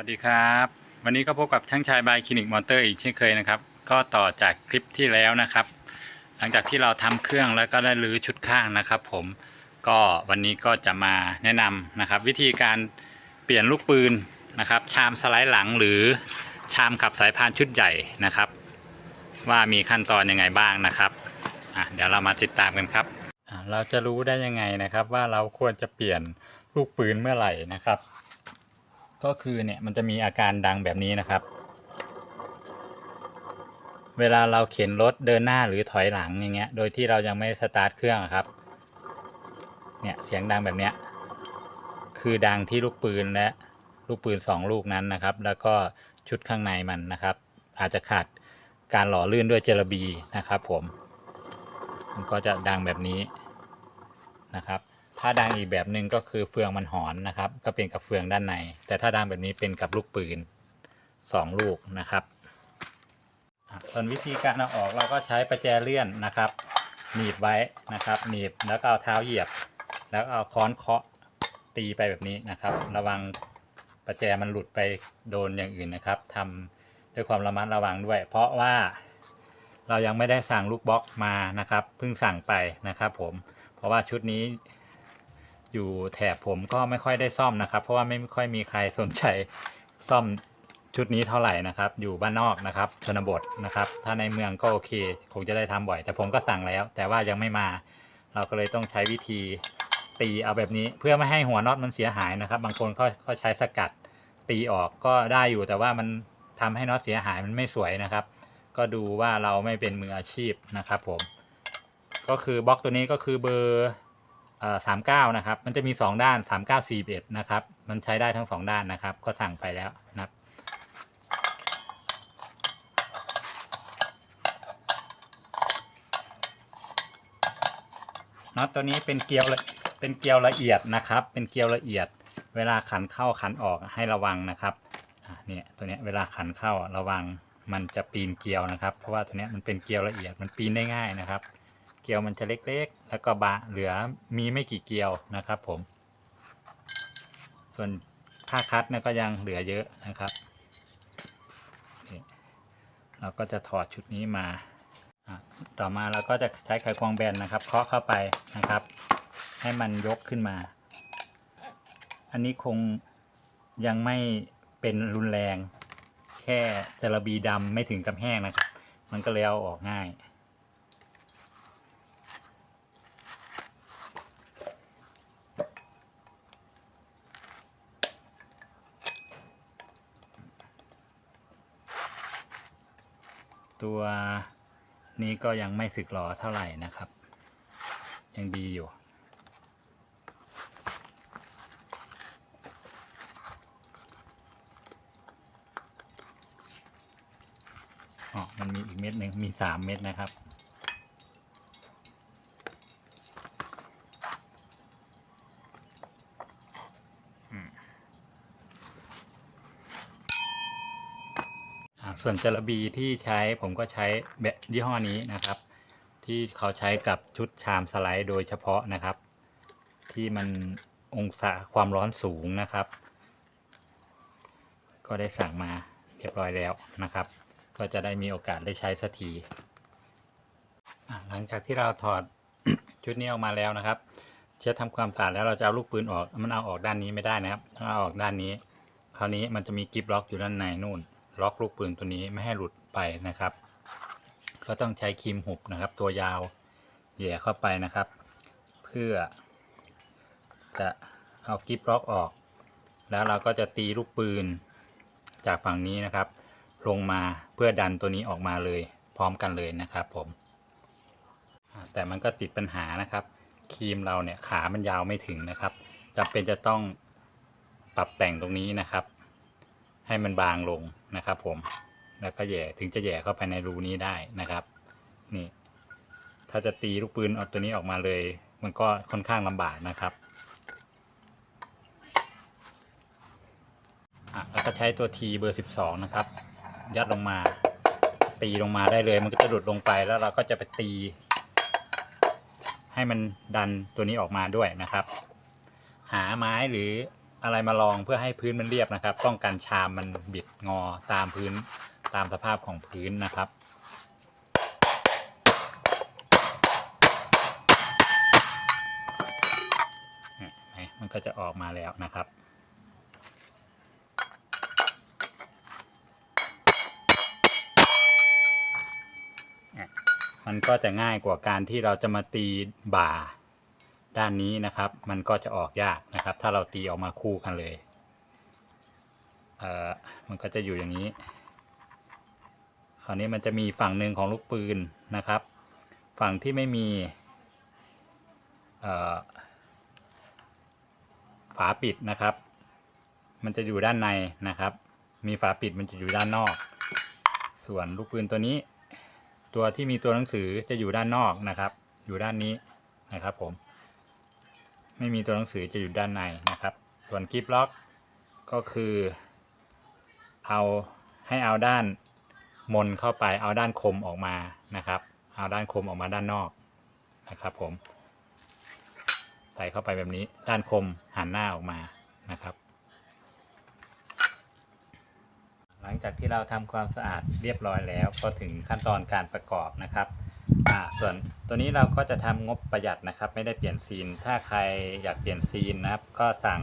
วัสดีครับ วันนี้ก็พบกับช่างชายบายคลินิกมอเตอร์อีกเช่นเคยนะครับ ก็ต่อจากคลิปที่แล้วนะครับ หลังจากที่เราทำเครื่องแล้วก็ได้รื้อชุดข้างนะครับ ผมก็วันนี้ก็จะมาแนะนำนะครับ วิธีการเปลี่ยนลูกปืนนะครับ ชามสไลด์หลังหรือชามขับสายพานชุดใหญ่นะครับ ว่ามีขั้นตอนยังไงบ้างนะครับอะเดี๋ยวเรามาติดตามกันครับเราจะรู้ได้ยังไงนะครับ ว่าเราควรจะเปลี่ยนลูกปืนเมื่อไหร่นะครับ ก็คือเนี่ยมันจะมีอาการดังแบบนี้นะครับ เวลาเราเข็นรถเดินหน้าหรือถอยหลังอย่างเงี้ย โดยที่เรายังไม่สตาร์ทเครื่องครับ เนี่ยเสียงดังแบบเนี้ย คือดังที่ลูกปืนและลูกปืนสองลูกนั้นนะครับ แล้วก็ชุดข้างในมันนะครับ อาจจะขาดการหล่อลื่นด้วยเจลบีนะครับผม มันก็จะดังแบบนี้นะครับ ถ้าดังอีกแบบหนึ่งก็คือเฟืองมันหอนนะครับ ก็เป็นกับเฟืองด้านใน แต่ถ้าดังแบบนี้เป็นกับลูกปืนสองลูกนะครับส่วนวิธีการเอาออกเราก็ใช้ประแจเลื่อนนะครับหนีบไว้นะครับหนีบแล้วก็เอาเท้าเหยียบ แล้วเอาค้อนเคาะตีไปแบบนี้นะครับ ระวังประแจมันหลุดไปโดนอย่างอื่นนะครับทำด้วยความระมัดระวังด้วย เพราะว่าเรายังไม่ได้สั่งลูกบล็อกมานะครับเพิ่งสั่งไปนะครับ ผมเพราะว่าชุดนี้ อยู่แถบผมก็ไม่ค่อยได้ซ่อมนะครับ เพราะว่าไม่ค่อยมีใครสนใจซ่อมชุดนี้เท่าไหร่นะครับ อยู่บ้านนอกนะครับชนบทนะครับ ถ้าในเมืองก็โอเคคงจะได้ทำบ่อย แต่ผมก็สั่งแล้ว แต่ว่ายังไม่มา เราก็เลยต้องใช้วิธีตีเอาแบบนี้ เพื่อไม่ให้หัวน็อตมันเสียหายนะครับ บางคนเขาเขาใช้สกัดตีออกก็ได้อยู่ แต่ว่ามันทำให้น็อตเสียหายมันไม่สวยนะครับ ก็ดูว่าเราไม่เป็นมืออาชีพนะครับ ผม ก็คือบล็อกตัวนี้ก็คือเบอร์ สามเก้านะครับ มันจะมีสองด้านสามเก้าสี่เอ็ดนะครับ มันใช้ได้ทั้งสองด้านนะครับ ก็สั่งไปแล้วนะครับน็อตตัวนี้เป็นเกลียวละเป็นเกลียวละเอียดนะครับ เป็นเกลียวละเอียด เวลาขันเข้าขันออกให้ระวังนะครับอะเนี่ยตัวเนี้ยเวลาขันเข้าระวังมันจะปีนเกลียวนะครับ เพราะว่าตัวเนี้ยมันเป็นเกลียวละเอียดมันปีนได้ง่ายนะครับ ลียวมันจะเล็กๆ แล้วก็บะเหลือมีไม่กี่เกลียวนะครับผม ส่วนผ้าคัดนี่ยก็ยังเหลือเยอะนะครับ เราก็จะถอดชุดนี้มา ต่อมาเราก็จะใช้ไขควงแบนนะครับ เคาะเข้าไปนะครับ ให้มันยกขึ้นมา อันนี้คงยังไม่เป็นรุนแรง แค่จระบีดำไม่ถึงกับแห้งนะครับ มันก็เลยเอาออกง่าย ตัวนี้ก็ยังไม่สึกหรอเท่าไหร่นะครับ ยังดีอยู่ อ๋อ มันมีอีกเม็ดหนึ่งมีสามเม็ดนะครับ ส่วนจระบีที่ใช้ผมก็ใช้แบบยี่ห้อนี้นะครับ ที่เขาใช้กับชุดชามสไลด์โดยเฉพาะนะครับ ที่มันองศาความร้อนสูงนะครับ ก็ได้สั่งมาเรียบร้อยแล้วนะครับ ก็จะได้มีโอกาสได้ใช้สักทีหลังจากที่เราถอดชุดนี้ออกมาแล้วนะครับ เช็ดทำความสะอาดแล้วเราจะเอาลูกปืนออก มันเอาออกด้านนี้ไม่ได้นะครับต้องเอาออกด้านนี้ คราวนี้มันจะมีกิฟล็อกอยู่ด้านในนู่น ล็อกลูกปืนตัวนี้ไม่ให้หลุดไปนะครับ ก็ต้องใช้ครีมหุบนะครับ ตัวยาวแหย่เข้าไปนะครับ เพื่อ จะเอากิฟล็อกออก แล้วเราก็จะตีลูกปืนจากฝั่งนี้นะครับ ลงมาเพื่อดันตัวนี้ออกมาเลยพร้อมกันเลยนะครับผมแต่มันก็ติดปัญหานะครับครีมเราเนี่ยขามันยาวไม่ถึงนะครับจำเป็นจะต้องปรับแต่งตรงนี้นะครับ ให้มันบางลง นะครับ ผม แล้วก็แย่ถึงจะแย่เข้าไปในรูนี้ได้นะครับ นี่ ถ้าจะตีลูกปืนเอาตัวนี้ออกมาเลย มันก็ค่อนข้างลำบากนะครับอะแล้วก็ใช้ตัวทีเบอร์ 12 นะครับ ยัดลงมา ตีลงมาได้เลย มันก็จะหลุดลงไปแล้วเราก็จะไปตี ให้มันดันตัวนี้ออกมาด้วยนะครับ หาไม้หรือ อะไรมาลองเพื่อให้พื้นมันเรียบนะครับ ป้องกันชามมันบิดงอตามพื้นตามสภาพของพื้นนะครับเห็นไหมมันก็จะออกมาแล้วนะครับมันก็จะง่ายกว่าการที่เราจะมาตีบ่า ด้านนี้นะครับ มันก็จะออกยากนะครับ ถ้าเราตีออกมาคู่กันเลยเอ่อมันก็จะอยู่อย่างนี้ คราวนี้มันจะมีฝั่งหนึ่งของลูกปืนนะครับ ฝั่งที่ไม่มีเอ่อฝาปิดนะครับ มันจะอยู่ด้านในนะครับ มีฝาปิดมันจะอยู่ด้านนอก ส่วนลูกปืนตัวนี้ ตัวที่มีตัวหนังสือจะอยู่ด้านนอกนะครับ อยู่ด้านนี้นะครับผม ไม่มีตัวหนังสือจะอยู่ด้านในนะครับ ส่วนกิฟล็อกก็คือเอาให้เอาด้านมนเข้าไปเอาด้านคมออกมานะครับ เอาด้านคมออกมาด้านนอกนะครับ ผม ใส่เข้าไปแบบนี้ด้านคมหันหน้าออกมานะครับ หลังจากที่เราทำความสะอาดเรียบร้อยแล้วก็ถึงขั้นตอนการประกอบนะครับ อ่าส่วนตัวนี้เราก็จะทำงบประหยัดนะครับ ไม่ได้เปลี่ยนซีน ถ้าใครอยากเปลี่ยนซีนนะครับ ก็สั่ง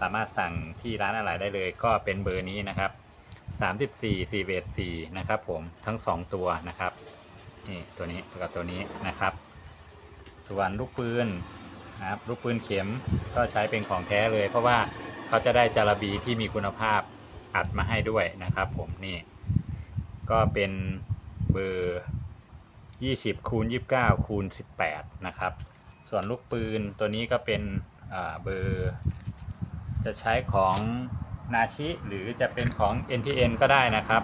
สามารถสั่งที่ร้านอะไรได้เลย ก็เป็นเบอร์นี้นะครับ34 4เว4นะครับผมทั้ง 2 ตัวนะครับนี่ตัวนี้กับตัวนี้นะครับ ส่วนลูกปืนนะครับลูกปืนเข็มก็ใช้เป็นของแท้เลย เพราะว่าเขาจะได้จารบีที่มีคุณภาพอัดมาให้ด้วยนะครับ ผมนี่ ก็เป็นเบอร์ 20คูณ29คูณ18 นะครับ ส่วนลูกปืนตัวนี้ก็เป็นเบอร์ จะใช้ของนาชิหรือจะเป็นของ NTN ก็ได้นะครับ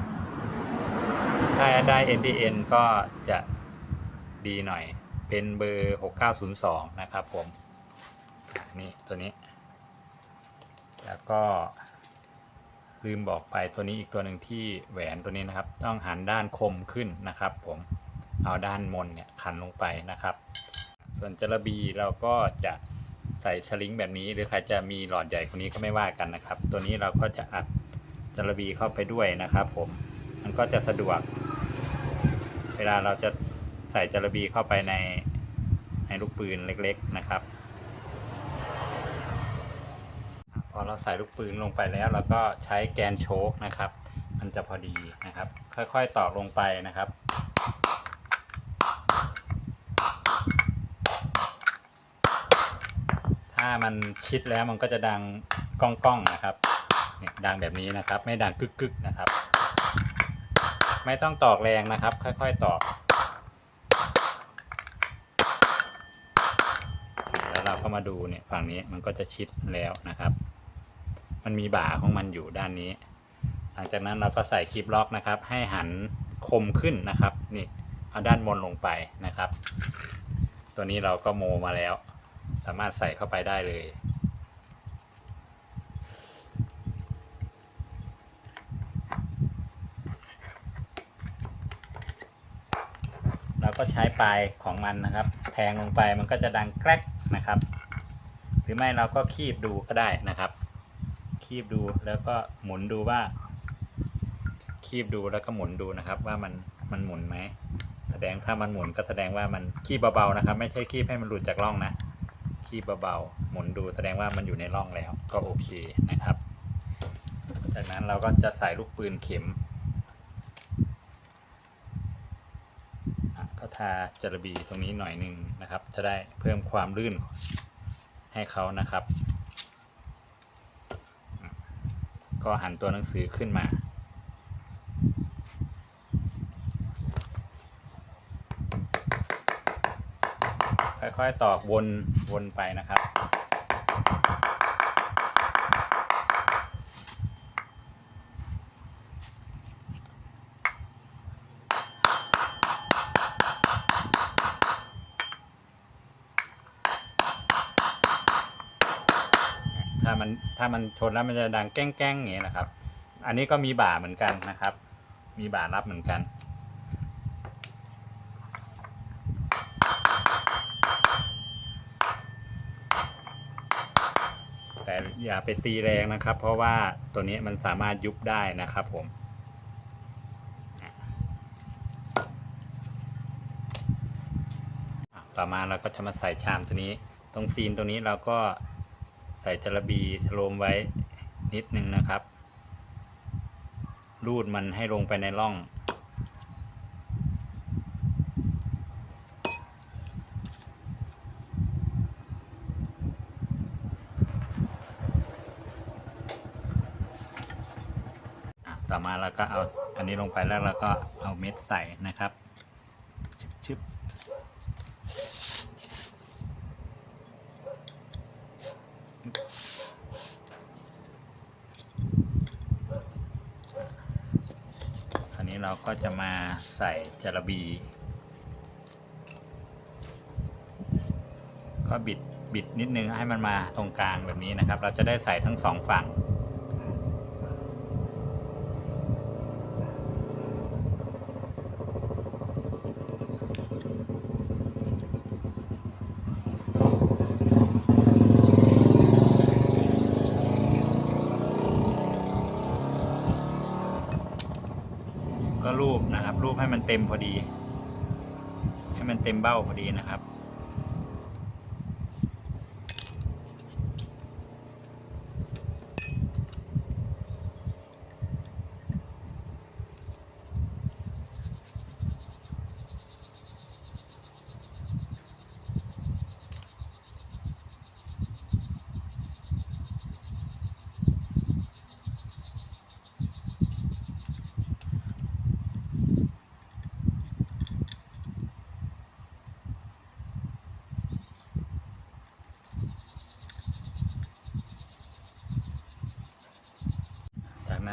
ถ้าได้ NTN ก็จะดีหน่อย เป็นเบอร์ 6902 นะครับผมนี่ตัวนี้ แล้วก็ลืมบอกไปตัวนี้อีกตัวหนึ่งที่แหวนตัวนี้นะครับ ต้องหันด้านคมขึ้นนะครับผม เอาด้านมนเนี่ยขันลงไปนะครับ ส่วนจระบีเราก็จะใส่สลิงแบบนี้หรือใครจะมีหลอดใหญ่กว่านี้ก็ไม่ว่ากันนะครับ ตัวนี้เราก็จะอัดจระบีเข้าไปด้วยนะครับผมมันก็จะสะดวก เวลาเราจะใส่จระบีเข้าไปในในลูกปืนเล็กๆนะครับ พอเราใส่ลูกปืนลงไปแล้วเราก็ใช้แกนโชคนะครับ มันจะพอดีนะครับ ค่อยๆตอกลงไปนะครับ ถ้ามันชิดแล้วมันก็จะดังก้องๆนะครับดังแบบนี้นะครับ ไม่ดังกึกๆนะครับ ไม่ต้องตอกแรงนะครับ ค่อย ๆตอกแล้วเราก็มาดูเนี่ยฝั่งนี้มันก็จะชิดแล้วนะครับ มันมีบ่าของมันอยู่ด้านนี้ หลังจากนั้นเราก็ใส่คลิปล็อกนะครับ ให้หันคมขึ้นนะครับนี่เอาด้านบนลงไปนะครับ ตัวนี้เราก็โมมาแล้ว สามารถใส่เข้าไปได้เลยเราก็ใช้ปลายของมันนะครับ แทงลงไปมันก็จะดังแกรกนะครับ หรือไม่เราก็คีบดูก็ได้นะครับ คีบดูแล้วก็หมุนดูว่า คีบดูแล้วก็หมุนดูนะครับ ว่ามันมันหมุนไหมแสดงถ้ามันหมุนก็แสดงว่ามันคีบเบาๆนะครับ ไม่ใช่คีบให้มันหลุดจากร่องนะ คีบเบาๆ หมุนดูแสดงว่ามันอยู่ในร่องแล้วก็โอเคนะครับ จากนั้นเราก็จะใส่ลูกปืนเข็ม ก็ทาจระบีตรงนี้หน่อยหนึ่งนะครับ จะได้เพิ่มความลื่นให้เขานะครับ ก็หันตัวหนังสือขึ้นมา ค่อยๆตอกวนวนไปนะครับ ถ้ามันถ้ามันชนแล้วมันจะดังแก้งๆอย่างนี้นะครับ อันนี้ก็มีบ่าเหมือนกันนะครับ มีบ่ารับเหมือนกัน อย่าไปตีแรงนะครับ เพราะว่าตัวนี้มันสามารถยุบได้นะครับผมอะต่อมาเราก็จะมาใส่ชามตัวนี้ ตรงซีนตัวนี้เราก็ใส่จระบีโรมไว้นิดนึงนะครับ รูดมันให้ลงไปในร่อง อะต่อ มาเราก็เอาอันนี้ลงไปแล้วเราก็เอาเม็ดใส่นะครับชึบคราวนี้เราก็จะมาใส่จระบี ก็บิดบิดนิดนึงให้มันมาตรงกลางแบบนี้นะครับ เราจะได้ใส่ทั้งสองฝั่ง ก็รูปนะครับ รูป ให้มันเต็มพอดี ให้มันเต็มเบ้าพอดีนะครับ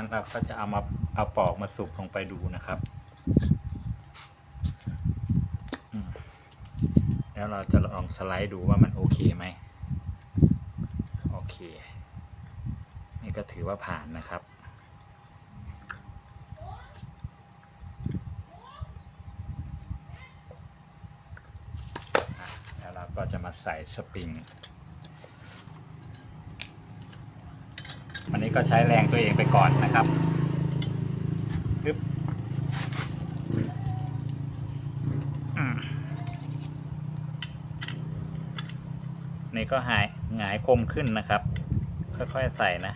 นั้นเราก็จะเอามาเอาปอกมาสุกลงไปดูนะครับ แล้วเราจะลองสไลด์ดูว่ามันโอเคไหม โอเค นี่ก็ถือว่าผ่านนะครับแล้วเราก็จะมาใส่สปริง วันนี้ ก็ใช้แรงตัวเองไปก่อนนะครับอึ๊บนี่ก็หายหงายคมขึ้นนะครับ ค่อยๆใส่นะ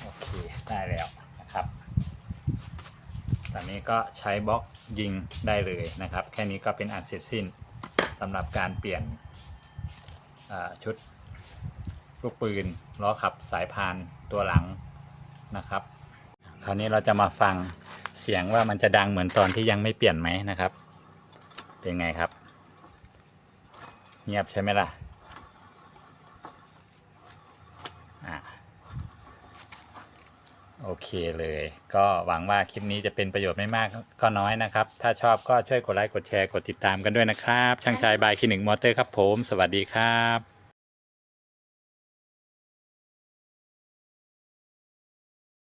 โอเคได้แล้วนะครับตอนนี้ก็ใช้บล็อกยิงได้เลยนะครับ แค่นี้ก็เป็นอันเสร็จสิ้นำหรับการเปลี่ยนชุดลูกปืนล้อขับสายพานตัวหลังนะครับ คราวนี้เราจะมาฟังเสียงว่ามันจะดังเหมือนตอนที่ยังไม่เปลี่ยนไหมนะครับ เป็นไงครับ เงียบใช่ไหมล่ะอ่า โอเคเลย ก็หวังว่าคลิปนี้จะเป็นประโยชน์ไม่มากก็น้อยนะครับ ถ้าชอบก็ช่วยกดไลค์กดแชร์กดติดตามกันด้วยนะครับ ช่างชายบายคลินิกมอเตอร์ครับผม สวัสดีครับ